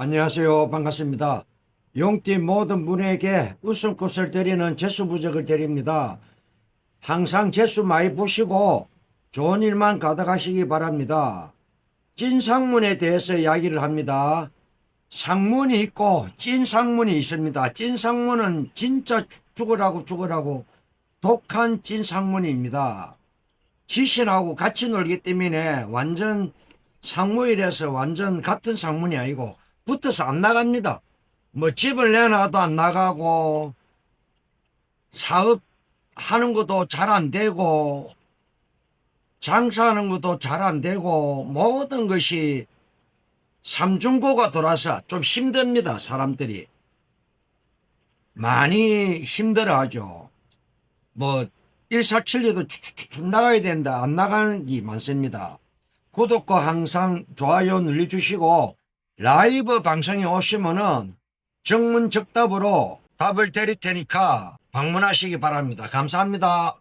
안녕하세요. 반갑습니다. 용띠 모든 분에게 웃음꽃을 드리는 재수부적을 드립니다. 항상 재수 많이 보시고 좋은 일만 가득하시기 바랍니다. 찐상문에 대해서 이야기를 합니다. 상문이 있고 찐상문이 있습니다. 찐상문은 진짜 죽- 죽으라고 죽으라고 독한 찐상문입니다. 지신하고 같이 놀기 때문에 완전 상무일에서 완전 같은 상문이 아니고 붙어서 안 나갑니다. 뭐 집을 내놔도 안 나가고 사업 하는 것도 잘 안 되고 장사하는 것도 잘 안 되고 모든 것이 삼중고가 돌아서 좀 힘듭니다. 사람들이 많이 힘들어하죠. 뭐 일사천리도 축축축 나가야 된다 안 나가는 게 많습니다. 구독과 항상 좋아요 눌러주시고 라이브 방송에 오시면은 정문 적답으로 답을 드릴 테니까 방문하시기 바랍니다. 감사합니다.